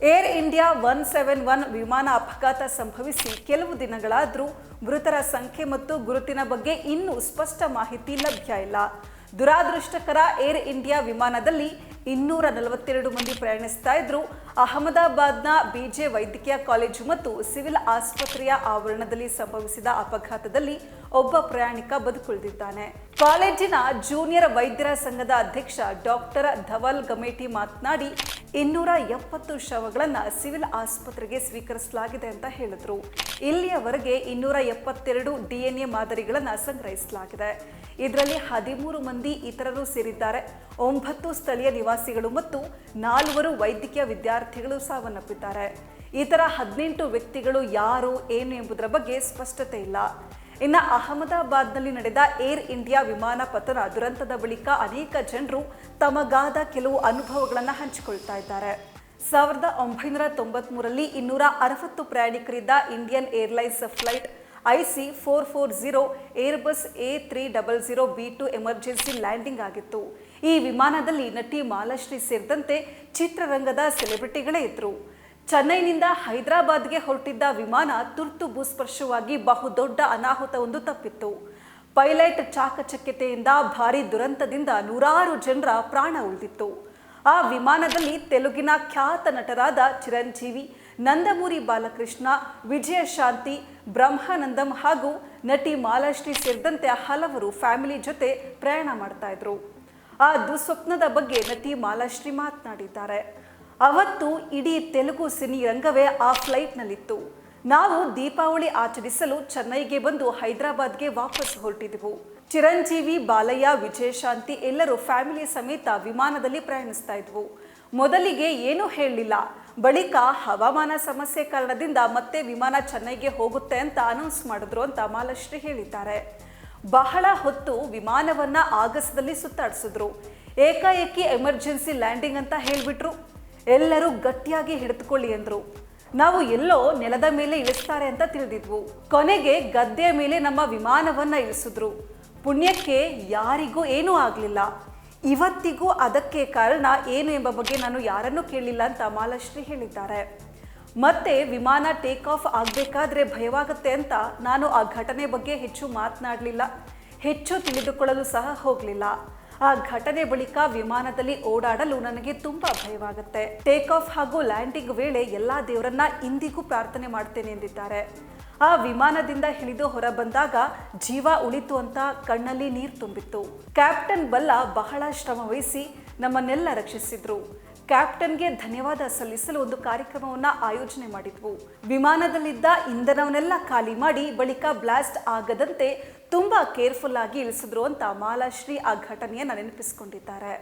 Air India one seven one ವಿಮಾನ ಅಪಘಾತ ಸಂಭವಿಸಿ ಕೆಲವು ದಿನಗಳಾದರೂ ಮೃತರ ಸಂಖ್ಯೆ ಮತ್ತು ಗುರುತಿನ ಬಗ್ಗೆ ಇನ್ನೂ ಸ್ಪಷ್ಟ ಮಾಹಿತಿ ಲಭ್ಯ ಇಲ್ಲ. ದುರಾದೃಷ್ಟಕರ ಏರ್ ಇಂಡಿಯಾ ವಿಮಾನದಲ್ಲಿ ಇನ್ನೂರ ನಲವತ್ತೆರಡು ಮಂದಿ ಪ್ರಯಾಣಿಸ್ತಾ ಇದ್ರು. ಅಹಮದಾಬಾದ್ನ ಬಿಜೆ ವೈದ್ಯಕೀಯ ಕಾಲೇಜು ಮತ್ತು ಸಿವಿಲ್ ಆಸ್ಪತ್ರೆಯ ಆವರಣದಲ್ಲಿ ಸಂಭವಿಸಿದ ಅಪಘಾತದಲ್ಲಿ ಒಬ್ಬ ಪ್ರಯಾಣಿಕ ಬದುಕುಳಿದಿದ್ದಾನೆ. ಕಾಲೇಜಿನ ಜೂನಿಯರ್ ವೈದ್ಯರ ಸಂಘದ ಅಧ್ಯಕ್ಷ ಡಾಕ್ಟರ್ ಧವಲ್ ಗಮೇಟಿ ಮಾತನಾಡಿ ಇನ್ನೂರ ಎಪ್ಪತ್ತು ಶವಗಳನ್ನು ಸಿವಿಲ್ ಆಸ್ಪತ್ರೆಗೆ ಸ್ವೀಕರಿಸಲಾಗಿದೆ ಅಂತ ಹೇಳಿದ್ರು. ಇಲ್ಲಿಯವರೆಗೆ ಇನ್ನೂರ ಎಪ್ಪತ್ತೆರಡು ಡಿಎನ್ಎ ಮಾದರಿಗಳನ್ನು ಸಂಗ್ರಹಿಸಲಾಗಿದೆ. ಇದರಲ್ಲಿ ಹದಿಮೂರು ಮಂದಿ ಇತರರು ಸೇರಿದ್ದಾರೆ. ಒಂಬತ್ತು ಸ್ಥಳೀಯ ನಿವಾಸಿಗಳು ಮತ್ತು ನಾಲ್ವರು ವೈದ್ಯಕೀಯ ವಿದ್ಯಾರ್ಥಿಗಳು ಸಾವನ್ನಪ್ಪಿದ್ದಾರೆ. ಇತರ ಹದಿನೆಂಟು ವ್ಯಕ್ತಿಗಳು ಯಾರು, ಏನು ಎಂಬುದರ ಬಗ್ಗೆ ಸ್ಪಷ್ಟತೆ ಇಲ್ಲ. ಇನ್ನು ಅಹಮದಾಬಾದ್ನಲ್ಲಿ ನಡೆದ ಏರ್ ಇಂಡಿಯಾ ವಿಮಾನ ಪತನ ದುರಂತದ ಬಳಿಕ ಅನೇಕ ಜನರು ತಮಗಾದ ಕೆಲವು ಅನುಭವಗಳನ್ನು ಹಂಚಿಕೊಳ್ತಾ ಇದ್ದಾರೆ. ಸಾವಿರದ ಒಂಬೈನೂರ ತೊಂಬತ್ಮೂರರಲ್ಲಿ ಇನ್ನೂರ ಅರವತ್ತು ಪ್ರಯಾಣಿಕರಿದ್ದ Indian Airlines flight C four four zero, Airbus A three double zero, B two emergency landing ಆಗಿತ್ತು. ಈ ವಿಮಾನದಲ್ಲಿ ನಟಿ ಮಾಲಾಶ್ರೀ ಸೇರಿದಂತೆ ಚಿತ್ರರಂಗದ ಸೆಲೆಬ್ರಿಟಿಗಳೇ ಇದ್ರು. ಚೆನ್ನೈನಿಂದ ಹೈದರಾಬಾದ್ಗೆ ಹೊರಟಿದ್ದ ವಿಮಾನ ತುರ್ತು ಭೂಸ್ಪರ್ಶವಾಗಿ ಬಹುದೊಡ್ಡ ಅನಾಹುತವೊಂದು ತಪ್ಪಿತ್ತು. ಪೈಲಟ್ ಚಾಕಚಕ್ಯತೆಯಿಂದ ಭಾರಿ ದುರಂತದಿಂದ ನೂರಾರು ಜನರ ಪ್ರಾಣ ಉಳಿದಿತ್ತು. ಆ ವಿಮಾನದಲ್ಲಿ ತೆಲುಗಿನ ಖ್ಯಾತ ನಟರಾದ ಚಿರಂಜೀವಿ, ನಂದಮೂರಿ ಬಾಲಕೃಷ್ಣ ವಿಜಯಶಾಂತಿ ಬ್ರಹ್ಮಾನಂದಂ ಹಾಗೂ ನಟಿ ಮಾಲಾಶ್ರೀ ಸೇರಿದಂತೆ ಹಲವರು ಫ್ಯಾಮಿಲಿ ಜೊತೆ ಪ್ರಯಾಣ ಮಾಡ್ತಾ ಇದ್ರು. ಆ ದುಸ್ವಪ್ನದ ಬಗ್ಗೆ ನಟಿ ಮಾಲಾಶ್ರೀ ಮಾತನಾಡಿದ್ದಾರೆ. ಅವತ್ತು ಇಡೀ ತೆಲುಗು ಸಿನಿ ರಂಗವೇ ಆ ಫ್ಲೈಟ್ನಲ್ಲಿತ್ತು. ನಾವು ದೀಪಾವಳಿ ಆಚರಿಸಲು ಚೆನ್ನೈಗೆ ಬಂದು ಹೈದರಾಬಾದ್ಗೆ ವಾಪಸ್ ಹೊರಟಿದ್ದೆವು ಚಿರಂಜೀವಿ, ಬಾಲಯ್ಯ, ವಿಜಯಶಾಂತಿ ಎಲ್ಲರೂ ಫ್ಯಾಮಿಲಿ ಸಮೇತ ವಿಮಾನದಲ್ಲಿ ಪ್ರಯಾಣಿಸ್ತಾ ಇದ್ವು. ಮೊದಲಿಗೆ ಏನೂ ಹೇಳಲಿಲ್ಲ. ಬಳಿಕ ಹವಾಮಾನ ಸಮಸ್ಯೆ ಕಾರಣದಿಂದ ಮತ್ತೆ ವಿಮಾನ ಚೆನ್ನೈಗೆ ಹೋಗುತ್ತೆ ಅಂತ ಅನೌನ್ಸ್ ಮಾಡಿದ್ರು ಅಂತ ಮಾಲಶ್ರೀ ಹೇಳಿದ್ದಾರೆ. ಬಹಳ ಹೊತ್ತು ವಿಮಾನವನ್ನ ಆಗಸದಲ್ಲಿ ಸುತ್ತಾಡಿಸಿದ್ರು. ಏಕಾಏಕಿ ಎಮರ್ಜೆನ್ಸಿ ಲ್ಯಾಂಡಿಂಗ್ ಅಂತ ಹೇಳ್ಬಿಟ್ರು. ಎಲ್ಲರೂ ಗಟ್ಟಿಯಾಗಿ ಹಿಡಿದುಕೊಳ್ಳಿ ಅಂದ್ರು ನಾವು ಎಲ್ಲೋ ನೆಲದ ಮೇಲೆ ಇಳಿಸ್ತಾರೆ ಅಂತ ತಿಳಿದಿದ್ವು. ಕೊನೆಗೆ ಗದ್ದೆಯ ಮೇಲೆ ನಮ್ಮ ವಿಮಾನವನ್ನ ಇಳಿಸಿದ್ರು. ಪುಣ್ಯಕ್ಕೆ ಯಾರಿಗೂ ಏನೂ ಆಗಲಿಲ್ಲ. ಇವತ್ತಿಗೂ ಅದಕ್ಕೆ ಕಾರಣ ಏನು ಎಂಬ ಬಗ್ಗೆ ನಾನು ಯಾರನ್ನೂ ಕೇಳಿಲ್ಲ ಅಂತ ಮಾಲಾಶ್ರೀ ಹೇಳಿದ್ದಾರೆ. ಮತ್ತೆ ವಿಮಾನ ಟೇಕ್ ಆಫ್ ಆಗಬೇಕಾದ್ರೆ ಭಯವಾಗುತ್ತೆ ಅಂತ ನಾನು ಆ ಘಟನೆ ಬಗ್ಗೆ ಹೆಚ್ಚು ಮಾತನಾಡಲಿಲ್ಲ. ಹೆಚ್ಚು ತಿಳಿದುಕೊಳ್ಳಲು ಸಹ ಹೋಗಲಿಲ್ಲ. ಆ ಘಟನೆ ಬಳಿಕ ವಿಮಾನದಲ್ಲಿ ಓಡಾಡಲು ನನಗೆ ತುಂಬಾ ಭಯವಾಗುತ್ತೆ. ಟೇಕ್ ಆಫ್ ಹಾಗೂ ಲ್ಯಾಂಡಿಂಗ್ ವೇಳೆ ಎಲ್ಲಾ ದೇವರನ್ನ ಇಂದಿಗೂ ಪ್ರಾರ್ಥನೆ ಮಾಡ್ತೇನೆ ಎಂದಿದ್ದಾರೆ. ಆ ವಿಮಾನದಿಂದ ಹಿಡಿದು ಹೊರ ಬಂದಾಗ ಜೀವ ಉಳಿತು ಅಂತ ಕಣ್ಣಲ್ಲಿ ನೀರು ತುಂಬಿತ್ತು. ಕ್ಯಾಪ್ಟನ್ ಬಲ್ಲ ಬಹಳ ಶ್ರಮ ವಹಿಸಿ ನಮ್ಮನ್ನೆಲ್ಲ ರಕ್ಷಿಸಿದ್ರು. ಕ್ಯಾಪ್ಟನ್ಗೆ ಧನ್ಯವಾದ ಸಲ್ಲಿಸಲು ಒಂದು ಕಾರ್ಯಕ್ರಮವನ್ನು ಆಯೋಜನೆ ಮಾಡಿದ್ವು. ವಿಮಾನದಲ್ಲಿದ್ದ ಇಂಧನವನ್ನೆಲ್ಲ ಖಾಲಿ ಮಾಡಿ ಬಳಿಕ ಬ್ಲಾಸ್ಟ್ ಆಗದಂತೆ ತುಂಬಾ ಕೇರ್ಫುಲ್ ಆಗಿ ಇಳಿಸಿದ್ರು ಅಂತ ಮಾಲಾಶ್ರೀ ಆ ಘಟನೆಯನ್ನು ನೆನಪಿಸಿಕೊಂಡಿದ್ದಾರೆ.